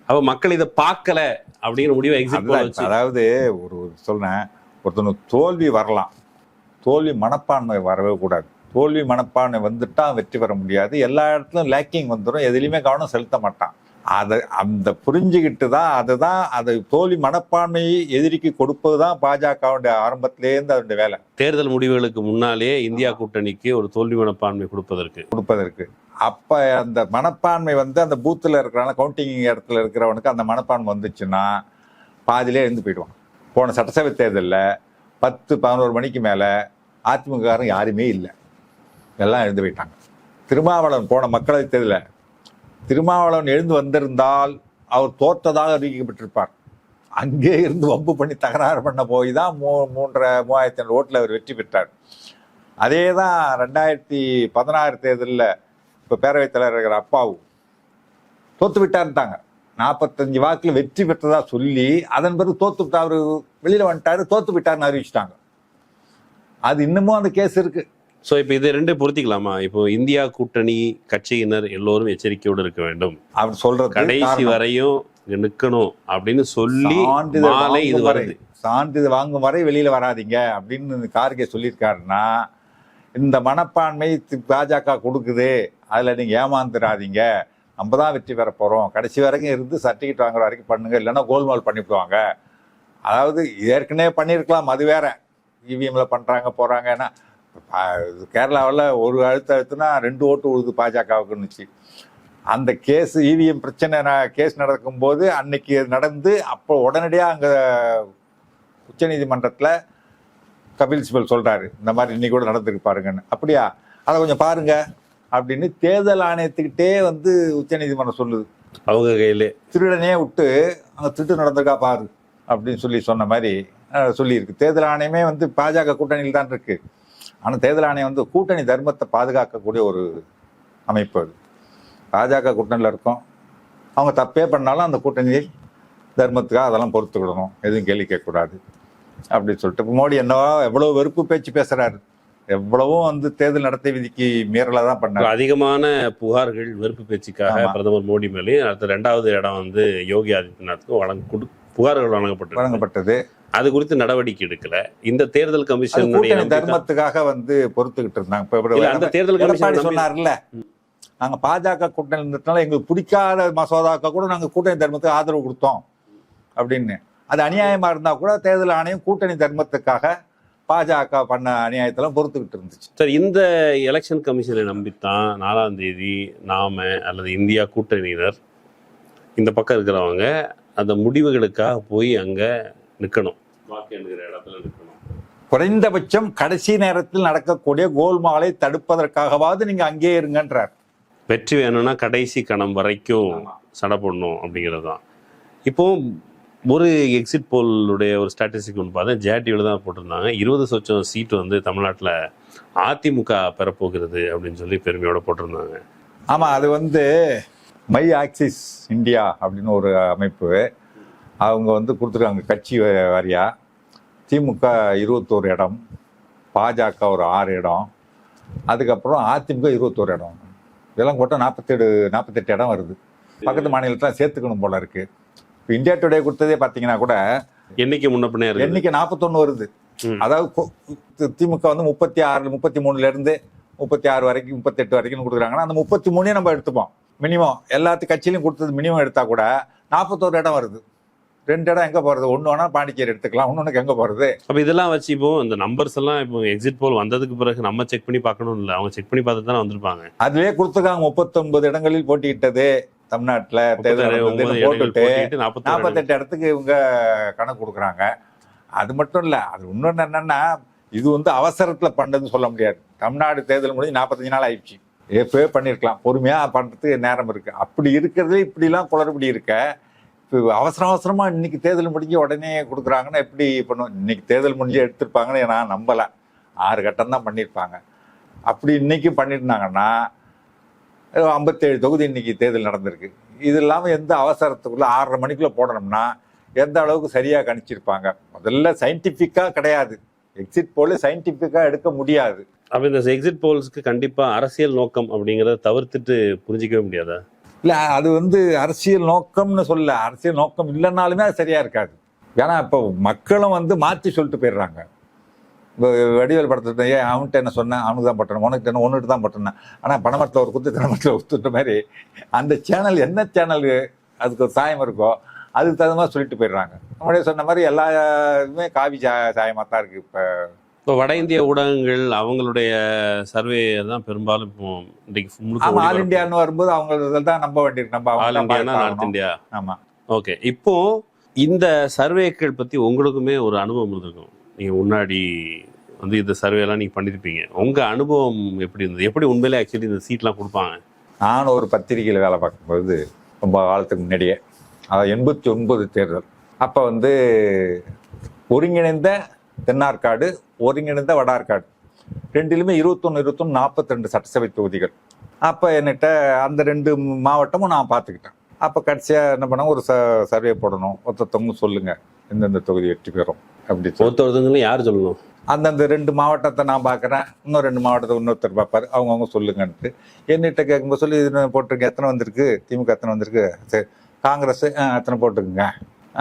அப்ப மக்கள் இதை பார்க்கல அப்படிங்கிற முடிவை எக்ஸிட் போல் அதாவது ஒரு ஒரு சொல்றேன் ஒருத்தனுக்கு தோல்வி வரலாம். தோல்வி மனப்பான்மை வரவே கூடாது. தோல்வி மனப்பான்மை வந்துட்டா வெற்றி பெற முடியாது. எல்லா இடத்துலயும் லேக்கிங் வந்துடும் எதுலையுமே கவனம் செலுத்த மாட்டான். அதை அந்த புரிஞ்சுக்கிட்டு தான் அதுதான் அது தோல்வி மனப்பான்மையை எதிரிக்கு கொடுப்பது தான் பாஜகவுடைய ஆரம்பத்திலேருந்து அதனுடைய வேலை. தேர்தல் முடிவுகளுக்கு முன்னாலே இந்தியா கூட்டணிக்கு ஒரு தோல்வி மனப்பான்மை கொடுப்பதற்கு. கொடுப்பதற்கு. அப்ப அந்த மனப்பான்மை வந்து அந்த பூத்துல இருக்கிறான கவுண்டிங் இடத்துல இருக்கிறவனுக்கு அந்த மனப்பான்மை வந்துச்சுன்னா பாதியிலே எழுந்து போயிடுவான். போன சட்டசபை தேர்தலில் பத்து பதினோரு மணிக்கு மேல அதிமுககாரன் யாருமே இல்லை. எல்லாம் எழுந்து போயிட்டாங்க. திருமாவளவன் போன மக்களவை தேர்தலில் திருமாவளவன் எழுந்து வந்திருந்தால் அவர் தோற்றதாக அறிவிக்கப்பட்டிருப்பார். அங்கே இருந்து வம்பு பண்ணி தகராறு பண்ண போய் தான் மூ மூன்றரை மூவாயிரத்தி ஐநூறு ஓட்டில் அவர் வெற்றி பெற்றார். அதே தான் ரெண்டாயிரத்தி பதினாறு தேர்தலில் இப்போ பேரவைத் தலைவர் இருக்கிற அப்பாவு தோத்து விட்டார்ட்டாங்க நாற்பத்தஞ்சு வாக்கில் வெற்றி பெற்றதா சொல்லி அதன் பிறகு தோத்து விட்டா அவர் வெளியில் வந்துட்டாரு தோத்து விட்டார்னு அறிவிச்சிட்டாங்க. அது இன்னமும் அந்த கேஸ் இருக்குது சோ இப்போ இது ரெண்டு பொருத்திக்கலாமா? இப்போ இந்தியா கூட்டணி கட்சியினர் எல்லோரும் எச்சரிக்கையோடு இருக்க வேண்டும். அவர் சொல்றது கடைசி. வரையும் இங்க நிக்கணும் அப்படின்னு சொல்லி மாலை இது வருது. சான்றிதழ் வாங்கும் வரை வெளியில வராதீங்க அப்படின்னு கார்கே சொல்லியிருக்காருன்னா இந்த மனப்பான்மை பாஜக கொடுக்குது. அதுல நீங்க ஏமாந்துடாதீங்க நம்ம தான் வெற்றி பெற போறோம். கடைசி வரைக்கும் இருந்து சர்டிஃபிகேட் வாங்குற வரைக்கும் பண்ணுங்க. இல்லைன்னா கோல்மால் பண்ணிவிடுவாங்க அதாவது ஏற்கனவே பண்ணியிருக்கலாம். அது வேற. இவிஎம்ல பண்றாங்க போறாங்கன்னா கேரளாவில் ஒரு அழுத்த அழுத்துனா ரெண்டு ஓட்டு உழுது பாஜகவுக்குன்னுச்சு அந்த கேஸ் இவிஎம் பிரச்சனை கேஸ் நடக்கும்போது அன்னைக்கு நடந்து அப்போ உடனடியாக அங்கே உச்சநீதிமன்றத்தில் கபில் சிபல் சொல்றாரு இந்த மாதிரி இன்னைக்கு கூட நடந்திருக்கு பாருங்கன்னு. அப்படியா? அதை கொஞ்சம் பாருங்க அப்படின்னு தேர்தல் ஆணையத்துக்கிட்டே வந்து உச்சநீதிமன்றம் சொல்லுது. அவங்க கையிலே. திருடனே விட்டு அங்கே திருட்டு நடந்திருக்கா பாரு அப்படின்னு சொல்லி சொன்ன மாதிரி சொல்லியிருக்கு. தேர்தல் ஆணையமே வந்து பாஜக கூட்டணியில் தான் இருக்கு. ஆனால் தேர்தல் ஆணையம் வந்து கூட்டணி தர்மத்தை பாதுகாக்கக்கூடிய ஒரு அமைப்பு அது. பாஜக கூட்டணியில் இருக்கும். அவங்க தப்பே பண்ணாலும் அந்த கூட்டணியை தர்மத்துக்காக அதெல்லாம் பொறுத்துக்கிடணும். எதுவும் கேள்வி கேட்கக்கூடாது. அப்படின்னு சொல்லிட்டு இப்போ மோடி என்னவோ எவ்வளோ வெறுப்பு பேச்சு பேசுறாரு. எவ்வளவோ வந்து தேர்தல் நடத்தை விதிக்கு மீறலாக தான் பண்ணாரு. அதிகமான புகார்கள் வெறுப்பு பேச்சுக்காக. பிரதமர் மோடி மேலேயும் அடுத்த ரெண்டாவது இடம் வந்து யோகி ஆதித்யநாத்துக்கும் வழங்க புகார்கள் வழங்கப்பட்டது வழங்கப்பட்டது. அது குறித்து நடவடிக்கை எடுக்கல. இந்த தேர்தல் கமிஷன் தர்மத்துக்காக வந்து பொறுத்துக்கிட்டு இருந்தாங்க. அந்த தேர்தல் கமிஷன் சொன்னார்ல. நாங்க பாஜக கூட்டணி இருந்ததுனால எங்களுக்கு பிடிக்காத மசோதாக்க கூட நாங்க கூட்டணி தர்மத்துக்கு ஆதரவு கொடுத்தோம் அப்படின்னு. அது அநியாயமா இருந்தா கூட தேர்தல் ஆணையம் கூட்டணி தர்மத்துக்காக பாஜக பண்ண அநியாயத்தெல்லாம் பொறுத்துக்கிட்டு இருந்துச்சு. சார் இந்த எலெக்ஷன் கமிஷனை நம்பித்தான் நாலாம் தேதி நாம அல்லது இந்தியா கூட்டணியினர் இந்த பக்கம் இருக்கிறவங்க அந்த முடிவுகளுக்காக போய் அங்க நிக்கணும். வாக்கு எண்ணுகிற இடத்துல நிக்கணும் குறைந்தபட்சம் கடைசி நேரத்தில் நடக்கக்கூடிய கோல்மாலை தடுப்பதற்காகவாவது நீங்க அங்கேயே இருங்கன்றார். வெற்றி வேணும்னா கடைசி கணம் வரைக்கும் சடை போடணும் அப்படிங்கிறது தான். இப்போ ஒரு எக்ஸிட் போலுடைய ஒரு ஸ்டாட்டிஸ்டிக் ஒன்று பார்த்தா ஜேடியில் தான் போட்டிருந்தாங்க. இருபது சொச்சம் சீட்டு வந்து தமிழ்நாட்டில் அதிமுக பெறப்போகிறது அப்படின்னு சொல்லி பெருமையோட போட்டிருந்தாங்க. ஆமா அது வந்து மை ஆக்சிஸ் இந்தியா அப்படின்னு ஒரு அமைப்பு. அவங்க வந்து கொடுத்துருக்காங்க கட்சி வ- வாரியா. திமுக இருபத்தோரு இடம் பாஜக ஒரு ஆறு இடம் அதுக்கப்புறம் அதிமுக இருபத்தோரு இடம். இதெல்லாம் போட்டால் நாற்பத்தேழு நாற்பத்தெட்டு இடம் வருது. பக்கத்து மாநிலத்தில் சேர்த்துக்கணும் போல இருக்கு. இப்போ இந்தியா டுடே கொடுத்ததே பார்த்தீங்கன்னா கூட என்னைக்கு முன்ன எண்ணிக்கை நாற்பத்தொன்று வருது. அதாவது திமுக வந்து முப்பத்தி ஆறு முப்பத்தி மூணுல இருந்து முப்பத்தி ஆறு வரைக்கும் முப்பத்தெட்டு வரைக்கும் கொடுக்குறாங்கன்னா அந்த முப்பத்தி மூணே நம்ம எடுத்துப்போம். மினிமம் எல்லாத்து கட்சியிலையும் கொடுத்தது மினிமம் எடுத்தா கூட நாற்பத்தோரு இடம் வருது. ரெண்டு இடம் எங்க போறது? ஒண்ணு வேணா பாண்டிச்சேரி எடுத்துக்கலாம் இன்னொன்னுக்கு எங்க போறது? அப்போ இதெல்லாம் வச்சு இப்போ இந்த நம்பர்ஸ் எல்லாம் இப்போ எக்ஸிட் போல் வந்ததுக்கு பிறகு நம்ம செக் பண்ணி பார்க்கணும் இல்லை அவங்க செக் பண்ணி பார்த்து தானே வந்திருப்பாங்க. அதுலயே கொடுத்துருக்காங்க. முப்பத்தொன்பது இடங்களில் போட்டியிட்டது தமிழ்நாட்டுல. தேர்தல் போட்டுட்டு. நாற்பத்தெட்டு இடத்துக்கு இவங்க கணக்கு கொடுக்குறாங்க. அது மட்டும் இல்ல அது இன்னொன்னு என்னன்னா இது வந்து அவசரத்துல பண்ணதுன்னு சொல்ல முடியாது. தமிழ்நாடு தேர்தல் முடிஞ்சு நாற்பத்தஞ்சு நாள் ஆயிடுச்சு. எப்பவே பண்ணிருக்கலாம் பொறுமையா பண்றதுக்கு நேரம் இருக்கு. அப்படி இருக்கிறதுல இப்படி எல்லாம் குளறுபடி இருக்க இப்போ அவசர அவசரமாக இன்னைக்கு தேர்தல் முடிஞ்சு உடனே கொடுக்குறாங்கன்னா எப்படி பண்ணும் இன்னைக்கு தேர்தல் முடிஞ்சு எடுத்திருப்பாங்கன்னு நான் நம்பலை. ஆறு கட்டம் தான் பண்ணியிருப்பாங்க. அப்படி இன்னைக்கு பண்ணியிருந்தாங்கன்னா ஐம்பத்தேழு தொகுதி இன்னைக்கு தேர்தல் நடந்திருக்கு. இது இல்லாமல் எந்த அவசரத்துக்குள்ள ஆறரை மணிக்குள்ள போடணும்னா எந்த அளவுக்கு சரியாக கணிச்சிருப்பாங்க? முதல்ல சயின்டிஃபிக்காக கிடையாது. எக்ஸிட் போல சயின்டிஃபிக்காக எடுக்க முடியாது. அப்போ இந்த எக்ஸிட் போல்ஸ்க்கு கண்டிப்பாக அரசியல் நோக்கம் அப்படிங்கிறத தவிர்த்துட்டு புரிஞ்சிக்கவே முடியாதா? இல்லை அது வந்து அரசியல் நோக்கம்னு சொல்ல அரசியல் நோக்கம் இல்லைன்னாலுமே அது சரியாக இருக்காது. ஏன்னா இப்போ மக்களும் வந்து மாற்றி சொல்லிட்டு போயிடுறாங்க. இப்போ வடிவேல் படத்துல ஏன் அவன்கிட்ட என்ன சொன்னேன் அவனுக்கு தான் பட்டணும். உனக்கு என்ன? ஒன்றுட்டு தான் பட்டணும். ஆனால் பணமரத்தில் ஒரு குத்து தினமரத்தில் ஒத்துட்ட மாதிரி அந்த சேனல் என்ன சேனல் அதுக்கு ஒரு சாயம் இருக்கோ அதுக்கு தகுந்த மாதிரி சொல்லிட்டு போயிடுறாங்க. நம்மளே சொன்ன மாதிரி எல்லா இதுவுமே காவி சா சாயமாக தான் இருக்குது இப்போ. இப்போ வட இந்திய ஊடகங்கள் அவங்களுடைய சர்வே தான் பெரும்பாலும் இப்போ இன்றைக்கு முழுக்க ஆமா ஆல். இந்தியான்னு வரும்போது அவங்க தான் நம்ப வேண்டியிருக்கு நம்ம ஆல் இந்தியானா நார்த் இந்தியா ஆமா. ஓகே இப்போ இந்த சர்வேக்கள் பத்தி உங்களுக்குமே ஒரு அனுபவம் இருந்திருக்கும். நீங்க முன்னாடி வந்து இந்த சர்வே எல்லாம் நீங்க பண்ணிருப்பீங்க. உங்க அனுபவம் எப்படி இருந்தது? எப்படி உண்மையிலே ஆக்சுவலி இந்த சீட்லாம் கொடுப்பாங்க? நான் ஒரு பத்திரிகையில் வேலை பார்க்கும்போது ரொம்ப காலத்துக்கு முன்னாடியே அதாவது எண்பத்தி ஒன்பது தேர்தல். அப்போ வந்து ஒருங்கிணைந்த தென்னார்காடு ஒருங்கிணைந்த வடார்காடு. ரெண்டிலுமே இருபத்தொன்று இருபத்தொன்று நாற்பத்தி ரெண்டு சட்டசபை தொகுதிகள். அப்போ என்கிட்ட அந்த ரெண்டு மாவட்டமும் நான் பார்த்துக்கிட்டேன். அப்போ கடைசியாக என்ன பண்ண ஒரு ச சர்வே போடணும். ஒருத்தவங்க சொல்லுங்க. எந்தெந்த தொகுதி வெற்றி பெறும். அப்படி ஒருத்தொருத்தங்களும் யார் சொல்லணும்? அந்தந்த ரெண்டு மாவட்டத்தை நான் பார்க்குறேன். இன்னும் ரெண்டு மாவட்டத்தை இன்னொருத்தர் பார்ப்பாரு. அவங்கவுங்க சொல்லுங்கன்ட்டு. என்னிட்ட கேட்கும்போது சொல்லி இது போட்டிருக்கு எத்தனை வந்திருக்கு? திமுக எத்தனை வந்திருக்கு? சரி காங்கிரஸ் எத்தனை போட்டுக்குங்க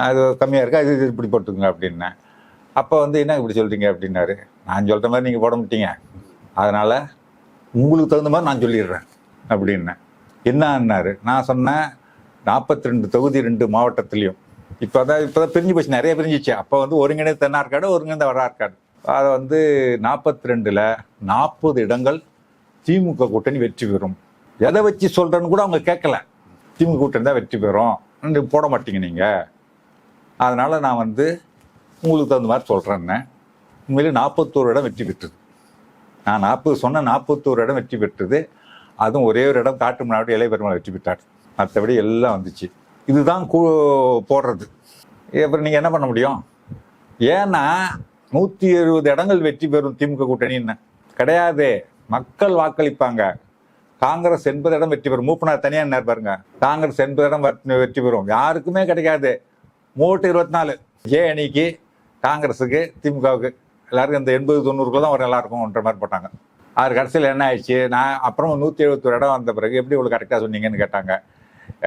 அது கம்மியாக இருக்கா? இது இது இப்படி போட்டுக்குங்க அப்படின்னேன். அப்போ வந்து என்ன இப்படி சொல்கிறீங்க அப்படின்னாரு? நான் சொல்கிற மாதிரி நீங்கள் போட மாட்டீங்க. அதனால் உங்களுக்கு தகுந்த மாதிரி நான் சொல்லிடுறேன் அப்படின்னேன். என்னன்னாரு? நான் சொன்னேன் நாற்பத்தி ரெண்டு தொகுதி ரெண்டு மாவட்டத்துலேயும். இப்போ தான் இப்போ தான் பிரிஞ்சு போச்சு நிறைய பிரிஞ்சிச்சு. அப்போ வந்து ஒருங்கிணைந்த தென்னார்காடு ஒருங்கிணைந்த வடார்காடு அதை வந்து நாற்பத்தி ரெண்டில் நாற்பது இடங்கள் திமுக கூட்டணி வெற்றி பெறும். எதை வச்சு சொல்கிறேன்னு கூட அவங்க கேட்கல. திமுக கூட்டணி தான் வெற்றி பெறும். போட மாட்டீங்க நீங்கள் அதனால் நான் வந்து உங்களுக்கு தகுந்த மாதிரி சொல்கிறேன்னு உண்மையிலே நாற்பத்தோரு இடம் வெற்றி பெற்றது. நான் நாற்பது சொன்ன நாற்பத்தோரு இடம் வெற்றி பெற்றது. அதுவும் ஒரே ஒரு இடம் காட்டு முன்னாடி இளைய பெருமாள் வெற்றி பெற்றார். மற்றபடி எல்லாம் வந்துச்சு. இதுதான் கூ போடுறது. அப்புறம் நீங்கள் என்ன பண்ண முடியும்? ஏன்னா நூற்றி எழுபது இடங்கள் வெற்றி பெறும் திமுக கூட்டணின்னு. கிடையாது. மக்கள் வாக்களிப்பாங்க. காங்கிரஸ் எண்பது இடம் வெற்றி பெறும். மூப்பனார் தனியாக என்ன பாருங்க. காங்கிரஸ் எண்பது இடம் வெற்றி- வெற்றி பெறும். யாருக்குமே கிடைக்காது. மூட்டு இருபத்தி நாலு. ஜே அணிக்கு காங்கிரஸுக்கு திமுகவுக்கு எல்லாருக்கும் இந்த எண்பது தொண்ணூறுக்குள்ள தான் ஒரு ஒன்றரை மாதிரி போட்டாங்க. அது கடைசியில் என்ன ஆயிடுச்சு? நான் அப்புறம் நூற்றி எழுபத்தொரு இடம் வந்த பிறகு எப்படி இவ்வளோ கரெக்டாக சொன்னீங்கன்னு கேட்டாங்க.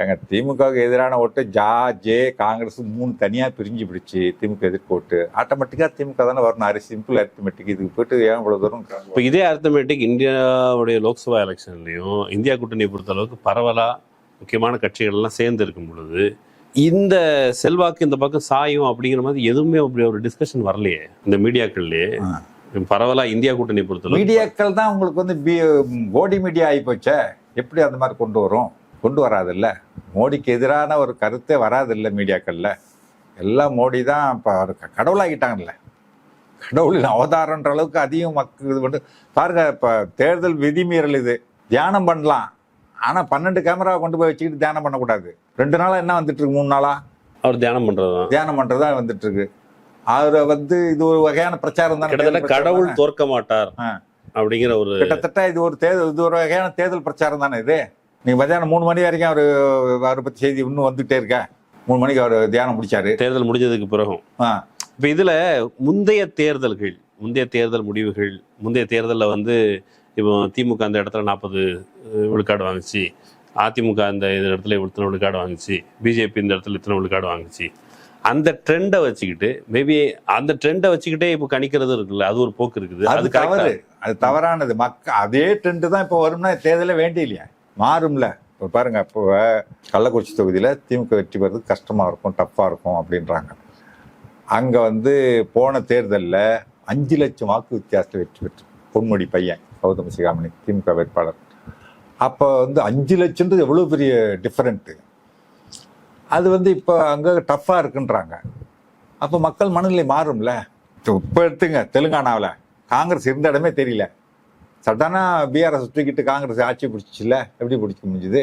எங்கள் திமுகவுக்கு எதிரான ஓட்டு ஜா ஜே காங்கிரஸ் மூணு தனியாக பிரிஞ்சு பிடிச்சி திமுக எதிர்ப்பு ஓட்டு. ஆட்டோமேட்டிக்காக திமுக தானே வரணும். அரி சிம்பிள் அரித்மெட்டிக் இதுக்கு போயிட்டு ஏன் இவ்வளோ தூரம் இப்போ இதே அர்த்தமேட்டிக் இந்தியாவுடைய லோக்சபா எலெக்ஷன்லையும் இந்தியா கூட்டணியை பொறுத்த அளவுக்கு முக்கியமான கட்சிகள் எல்லாம் சேர்ந்து இருக்கும் பொழுது இந்த செல்வாக்கு இந்த பக்கம் சாயும் அப்படிங்கிற மாதிரி எதுவுமே அப்படி ஒரு டிஸ்கஷன் வரலையே. இந்த மீடியாக்கள்லயே. பரவலா இந்தியா கூட்டணி பொறுத்தவரை மீடியாக்கள் தான் உங்களுக்கு வந்து பி மோடி மீடியா ஆகி போச்சே. எப்படி அந்த மாதிரி கொண்டு வரும்? கொண்டு வராதுல்ல. மோடிக்கு எதிரான ஒரு கருத்தே வராதுல்ல மீடியாக்கள்ல. எல்லாம் மோடி தான் இப்போ கடவுளாகிட்டாங்கல்ல. கடவுளின் அவதாரன்ற அளவுக்கு அதிகம் மக்கள் இது பண்ணி பாருங்க இப்போ தேர்தல் விதிமீறல் இது. தியானம் பண்ணலாம். ஆனால் பன்னெண்டு கேமராவை கொண்டு போய் வச்சுக்கிட்டு தியானம் பண்ணக்கூடாது. ரெண்டு நாளாக என்ன வந்துட்டு இருக்கு மூணு நாளா? அவர் தியானம் பண்றதுதான். தியானம் பண்ணுறதா வந்துட்டு இருக்கு அவரை வந்து இது ஒரு வகையான பிரச்சாரம் தான். கடவுள் தோற்க மாட்டார். அப்படிங்கிற ஒரு கிட்டத்தட்ட இது ஒரு தேர்தல் இது ஒரு வகையான தேர்தல் பிரச்சாரம் தானே இது. நீங்க மத்தியானம் மூணு மணி வரைக்கும் அவர் அவரை பத்தி செய்தி இன்னும் வந்துட்டே இருக்க? மூணு மணிக்கு அவர் தியானம் பிடிச்சாரு தேர்தல் முடிஞ்சதுக்கு பிறகும். இப்ப இதுல முந்தைய தேர்தல்கள் முந்தைய தேர்தல் முடிவுகள் முந்தைய தேர்தலில் வந்து இப்போ திமுக அந்த இடத்துல நாற்பது விழுக்காடு வாங்குச்சு. அதிமுக அந்த இந்த இடத்துல இத்தனை விழுக்காடு வாங்குச்சு. பிஜேபி இந்த இடத்துல இத்தனை விழுக்காடு வாங்குச்சு. அந்த ட்ரெண்டை வச்சுக்கிட்டு மேபி அந்த ட்ரெண்டை வச்சுக்கிட்டே இப்போ கணிக்கிறது இருக்குல்ல அது ஒரு போக்கு இருக்குது. அது தவறு. அது தவறானது. மக்க அதே ட்ரெண்டு தான் இப்போ வரும்னா தேர்தலே வேண்டி இல்லையா மாறும்ல. இப்போ பாருங்க இப்போ கள்ளக்குறிச்சி தொகுதியில் திமுக வெற்றி பெறது கஷ்டமா இருக்கும் டஃப்பாக இருக்கும் அப்படின்றாங்க. அங்க வந்து போன தேர்தலில் அஞ்சு லட்சம் வாக்கு வித்தியாசத்தில் வெற்றி பெற்று பொன்முடி பையன். கௌதம சிகாமணி திமுக வேட்பாளர். அப்போ வந்து அஞ்சு லட்சம்ன்றது எவ்வளோ பெரிய டிஃப்ரெண்ட்டு அது வந்து இப்போ அங்கே டஃப்பாக இருக்குன்றாங்க. அப்போ மக்கள் மனநிலை மாறும்ல? இப்போ எடுத்துங்க தெலுங்கானாவில். காங்கிரஸ் இருந்த இடமே தெரியல. சடனாக பிஆர்எஸ் தூக்கிட்டு காங்கிரஸ் ஆட்சி பிடிச்சிச்சுல? எப்படி பிடிக்க முடிஞ்சுது?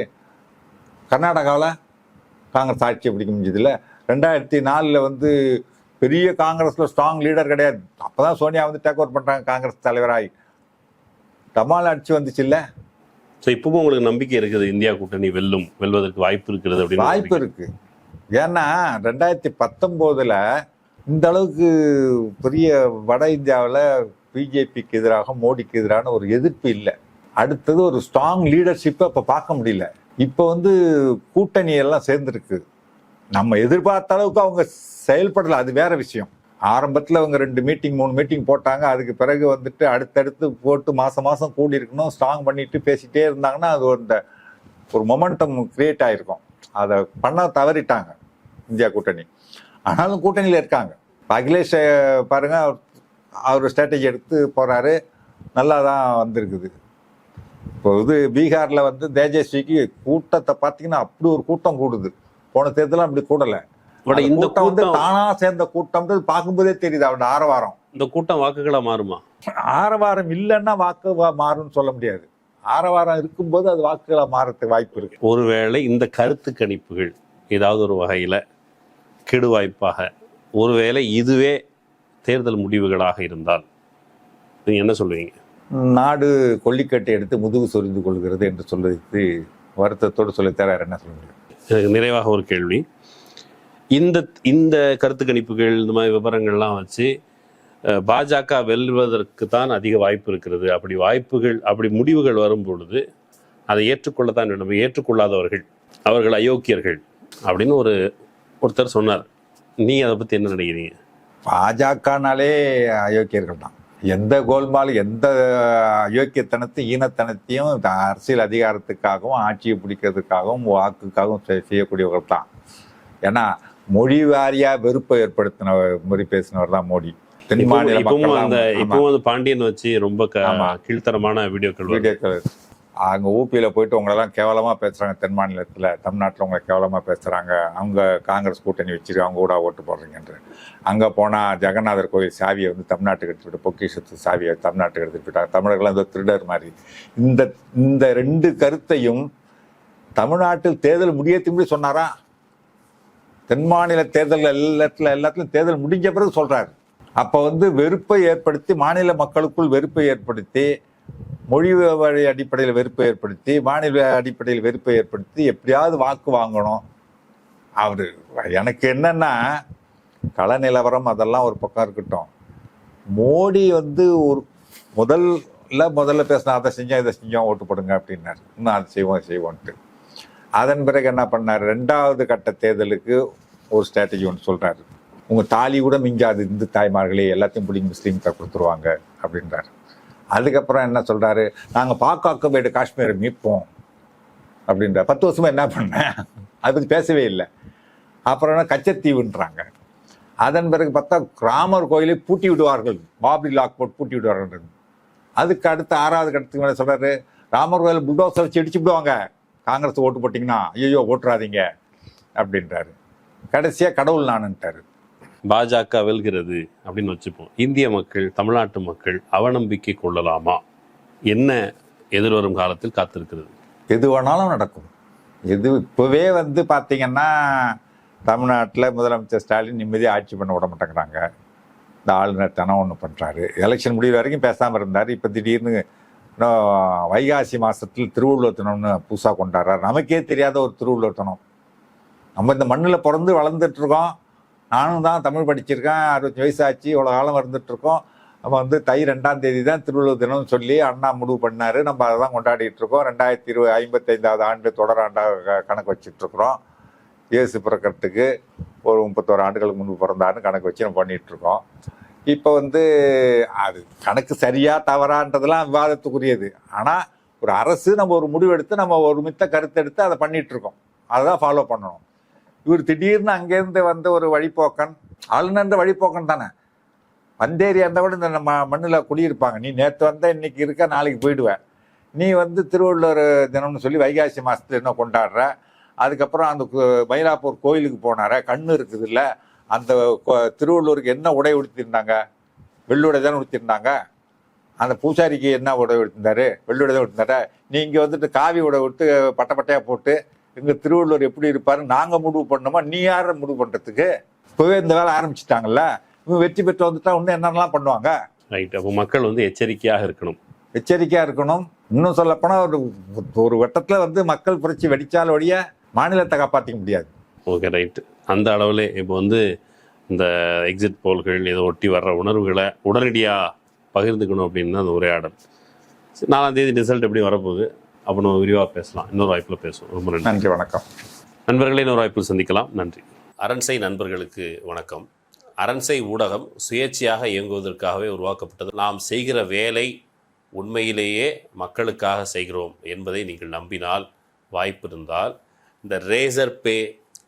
கர்நாடகாவில் காங்கிரஸ் ஆட்சியை பிடிக்க முடிஞ்சதில்ல ரெண்டாயிரத்தி நாலில் வந்து பெரிய காங்கிரஸில் ஸ்ட்ராங் லீடர் கிடையாது. அப்போ தான் சோனியா வந்து டேக் ஓவர் பண்ணுறாங்க காங்கிரஸ் தலைவராகி. தமால் ஆட்சி வந்துச்சுல்ல? ஸோ இப்பவும் உங்களுக்கு நம்பிக்கை இருக்குது இந்தியா கூட்டணி வெல்லும் வெல்வதற்கு வாய்ப்பு இருக்கிறது அப்படின்னு வாய்ப்பு இருக்கு. ஏன்னா ரெண்டாயிரத்தி பத்தொம்போதுல இந்த அளவுக்கு பெரிய வட இந்தியாவில் பிஜேபிக்கு எதிராக மோடிக்கு எதிரான ஒரு எதிர்ப்பு இல்லை. அடுத்தது ஒரு ஸ்ட்ராங் லீடர்ஷிப்பை இப்போ பார்க்க முடியல. இப்போ வந்து கூட்டணி எல்லாம் சேர்ந்துருக்கு. நம்ம எதிர்பார்த்த அளவுக்கு அவங்க செயல்படல அது வேற விஷயம். ஆரம்பத்தில் அவங்க ரெண்டு மீட்டிங் மூணு மீட்டிங் போட்டாங்க. அதுக்கு பிறகு வந்துட்டு அடுத்தடுத்து போட்டு மாதம் மாதம் கூடி இருக்கணும். ஸ்ட்ராங் பண்ணிட்டு பேசிட்டே இருந்தாங்கன்னா அது அந்த ஒரு மொமெண்டம் கிரியேட் ஆகிருக்கும் அதை பண்ண தவறிட்டாங்க இந்தியா கூட்டணி. ஆனாலும் கூட்டணியில் இருக்காங்க. இப்ப அகிலேஷ் பாருங்க அவர் அவர் ஸ்ட்ராட்டஜி எடுத்து போகிறாரு நல்லா தான் வந்திருக்குது. இப்போ இது பீகாரில் வந்து தேஜஸ்விக்கு கூட்டத்தை பார்த்தீங்கன்னா அப்படி ஒரு கூட்டம் கூடுது. போன தேர்தலும் அப்படி கூடலை. இந்த கூட்டம் வந்து கூட்டம் தானா சேர்ந்த கூட்டம்ன்றது பார்க்கும்போதே தெரியுது அவனோட ஆரவாரம். இந்த கூட்டம் வாக்குகளா மாறுமா? ஆரவாரம் இல்லைன்னா வாக்கு மாறும்னு சொல்ல முடியாது. ஆரவாரம் இருக்கும்போது அது வாக்குகளா மாறதுக்கு வாய்ப்பு இருக்கு. ஒருவேளை இந்த கருத்து கணிப்புகள் ஏதாவது ஒரு வகையில கெடு வாய்ப்பாக ஒருவேளை இதுவே தேர்தல் முடிவுகளாக இருந்தால் நீங்க என்ன சொல்லுவீங்க? நாடு கொல்லிக்கட்டை எடுத்து முதுகு சொரிந்து கொள்கிறது என்று சொல்வதற்கு வருத்தத்தோடு சொல்லித்தர என்ன சொல்ல முடியும்? நிறைவாக ஒரு கேள்வி. இந்த இந்த கருத்து கணிப்புகள் இந்த மாதிரி விவரங்கள்லாம் வச்சு பாஜக வெல்வதற்கு தான் அதிக வாய்ப்பு இருக்கிறது. அப்படி வாய்ப்புகள் அப்படி முடிவுகள் வரும் பொழுது அதை ஏற்றுக்கொள்ளத்தான் வேண்டும். ஏற்றுக்கொள்ளாதவர்கள் அவர்கள் அயோக்கியர்கள் அப்படின்னு ஒரு ஒருத்தர் சொன்னார். நீ அதை பற்றி என்ன நினைக்கிறீங்க? பாஜகனாலே அயோக்கியர்கள் தான். எந்த கோல்மால் எந்த அயோக்கியத்தனத்தையும் ஈனத்தனத்தையும் அரசியல் அதிகாரத்துக்காகவும் ஆட்சியை பிடிக்கிறதுக்காகவும் வாக்குக்காகவும் செய்யக்கூடியவர்கள் தான். ஏன்னா மொழி வாரியா வெறுப்பை ஏற்படுத்தின மாதிரி பேசினவர் தான் மோடி. தென் மாநில இப்பவும் அந்த இப்பவும் அந்த பாண்டியன் வச்சு ரொம்ப. கீழ்த்தரமான வீடியோக்கள். வீடியோக்கள். அங்க ஊபியில போயிட்டு உங்களெல்லாம் கேவலமா பேசுறாங்க தென் மாநிலத்துல தமிழ்நாட்டுல உங்களை கேவலமா பேசுறாங்க. அவங்க காங்கிரஸ் கூட்டணி வச்சிருக்கு அவங்க கூட ஓட்டு போடுறீங்கன்ற அங்க போனா ஜெகநாதர் கோயில் சாவியை வந்து தமிழ்நாட்டுக்கு எடுத்துட்டு போயிட்டு பொக்கிஷத்து சாவியை தமிழ்நாட்டுக்கு எடுத்துட்டு போயிட்டாங்க. தமிழர்கள் அந்த திருடர் மாதிரி. இந்த இந்த ரெண்டு கருத்தையும் தமிழ்நாட்டில் தேர்தல் முடியத்தும்படி சொன்னாரா? தென் மாநில தேர்தல் எல்லாத்துல எல்லாத்துலயும் தேர்தல் முடிஞ்ச பிறகு சொல்றாரு. அப்ப வந்து வெறுப்பை ஏற்படுத்தி மாநில மக்களுக்குள் வெறுப்பை ஏற்படுத்தி மொழி வழி அடிப்படையில் வெறுப்பை ஏற்படுத்தி மாநில அடிப்படையில் வெறுப்பை ஏற்படுத்தி எப்படியாவது வாக்கு வாங்கணும். அவர் எனக்கு என்னன்னா கள நிலவரம் அதெல்லாம் ஒரு பக்கம் இருக்கட்டும். மோடி வந்து ஒரு முதல்ல முதல்ல பேசினா அதை செஞ்சோம் இதை செஞ்சோம் ஓட்டு போடுங்க அப்படின்னாரு. இன்னும் அதை செய்வோம் செய்வோன்ட்டு. அதன் பிறகு என்ன பண்ணார்? ரெண்டாவது கட்ட தேர்தலுக்கு ஒரு ஸ்ட்ராட்டஜி ஒன்று சொல்கிறார் உங்கள் தாலி கூட மிஞ்சாது இந்து தாய்மார்களே எல்லாத்தையும் பிடிங்கி முஸ்லீம்கிட்ட கொடுத்துருவாங்க அப்படின்றாரு. அதுக்கப்புறம் என்ன சொல்கிறாரு நாங்கள் பாக்காக்க போயிட்டு காஷ்மீரை மீட்போம் அப்படின்ற பத்து வருஷமாக என்ன பண்ணேன் அதை பேசவே இல்லை. அப்புறம் என்ன? கச்சத்தீவுன்றாங்க. அதன் பிறகு பார்த்தா ராமர் கோயிலை பூட்டி விடுவார்கள். பாப்ரி லாக் போட்டு பூட்டி விடுவார்கள். அதுக்கு அடுத்து ஆறாவது கட்டத்துக்கு மேலே சொல்கிறாரு ராமர் கோயில் புல்டோசர் வச்சு இடிச்சு விடுவாங்க. காங்கிரஸ் ஓட்டு போட்டிங்கன்னா ஐயோ ஓட்டுறாதீங்க அப்படின்றாரு. கடைசியாக கடவுள் நானுன்ட்டாரு. பாஜக வெல்கிறது அப்படின்னு வச்சுப்போம். இந்திய மக்கள் தமிழ்நாட்டு மக்கள் அவநம்பிக்கை கொள்ளலாமா? என்ன எதிர்வரும் காலத்தில் காத்திருக்கிறது? எது வேணாலும் நடக்கும். எது இப்போவே வந்து பார்த்தீங்கன்னா தமிழ்நாட்டில் முதலமைச்சர் ஸ்டாலின் நிம்மதியாக ஆட்சி பண்ண விட மாட்டேங்கிறாங்க. இந்த ஆளுநர் தனம் ஒன்று பண்ணுறாரு எலெக்ஷன் முடிவு வரைக்கும் பேசாமல் இருந்தார். இப்போ திடீர்னு வைகாசி மாதத்தில் திருவள்ளுவத்தினம்னு புதுசாக கொண்டாடுறார். நமக்கே தெரியாத ஒரு திருவள்ளுவத்தினம். நம்ம இந்த மண்ணில் பிறந்து வளர்ந்துட்டு இருக்கோம் நானும் தான் தமிழ் படிச்சிருக்கேன். அறுபத்தி வயசாச்சு இவ்வளோ காலம் இருந்துட்டுருக்கோம். நம்ம வந்து தை ரெண்டாம் தேதி தான் திருவள்ளுவர் தினம்னு சொல்லி அண்ணா முடிவு பண்ணார். நம்ம அதை தான் கொண்டாடிட்டு இருக்கோம். ரெண்டாயிரத்தி இருபது ஐம்பத்தைந்தாவது ஆண்டு தொடராண்டாக கணக்கு வச்சுட்ருக்கறோம் இயேசு பிறக்கிறதுக்கு ஒரு முப்பத்தோரு ஆண்டுகளுக்கு முன்பு பிறந்தாருன்னு கணக்கு வச்சு நம்ம பண்ணிட்டு இருக்கோம் இப்போ வந்து அது கணக்கு சரியா தவறான்றதெல்லாம் விவாதத்துக்குரியது. ஆனால் ஒரு அரசு நம்ம ஒரு முடிவெடுத்து நம்ம ஒரு மித்த கருத்தெடுத்து அதை பண்ணிட்டு இருக்கோம் அதை தான் ஃபாலோ பண்ணணும். இவர் திடீர்னு அங்கேருந்து வந்து ஒரு வழிபோக்கன் ஆளுநர்ன்ற வழிப்போக்கன் தானே. வந்தேரியா இருந்தால் கூட இந்த நம்ம மண்ணில் குடியிருப்பாங்க. நீ நேற்று வந்தால் இன்னைக்கு இருக்க நாளைக்கு போயிடுவேன். நீ வந்து திருவள்ளுவர் தினம்னு சொல்லி வைகாசி மாதத்துல என்ன கொண்டாடுற? அதுக்கப்புறம் அந்த மயிலாப்பூர் கோயிலுக்கு போனார கண்ணு இருக்குது இல்லை அந்த கோ- திருவள்ளுவருக்கு என்ன உடை உடுத்திருந்தாங்க? வெள்ளுடை தானே உடுத்திருந்தாங்க? அந்த பூசாரிக்கு என்ன உடை உடுத்திருந்தாரு? வெள்ளுடை தான் உடுத்திருந்தாரு? நீ இங்கே வந்துட்டு காவி உடை விட்டு பட்டை பட்டையாக போட்டு எங்கள் திருவள்ளுவர் எப்படி இருப்பாரு நாங்கள் முடிவு பண்ணோமா? நீ யார முடிவு பண்ணுறதுக்கு இப்போவே இந்த வேலை ஆரம்பிச்சிட்டாங்கல்ல? இவங்க வெற்றி பெற்று வந்துட்டா இன்னும் என்னென்னலாம் பண்ணுவாங்க? ரைட். அப்போ மக்கள் வந்து எச்சரிக்கையாக இருக்கணும். எச்சரிக்கையாக இருக்கணும். இன்னும் சொல்லப்போனால் ஒரு ஒரு வட்டத்தில் வந்து மக்கள் புரட்சி வெடிச்சால் ஒழிய மாநிலத்தை காப்பாற்றிக்க முடியாது. ஓகே ரைட் அந்த அளவில் இப்போ வந்து இந்த எக்ஸிட் போல்கள் இதை ஒட்டி வர்ற உணர்வுகளை உடனடியாக பகிர்ந்துக்கணும் அப்படின்னு தான் அந்த உரையாடல். சரி, நாலாம் தேதி ரிசல்ட் எப்படி வரப்போகுது? அப்போ நம்ம விரிவாக பேசலாம். இன்னொரு வாய்ப்பில் பேசுவோம். ரொம்ப நன்றி. நன்றி வணக்கம். நண்பர்களே இன்னொரு வாய்ப்பில் சந்திக்கலாம். நன்றி. அரண்சை நண்பர்களுக்கு வணக்கம். அரண்சை ஊடகம் சுயேட்சையாக இயங்குவதற்காகவே உருவாக்கப்பட்டது. நாம் செய்கிற வேலை உண்மையிலேயே மக்களுக்காக செய்கிறோம் என்பதை நீங்கள் நம்பினால் வாய்ப்பு இருந்தால் இந்த ரேசர் பே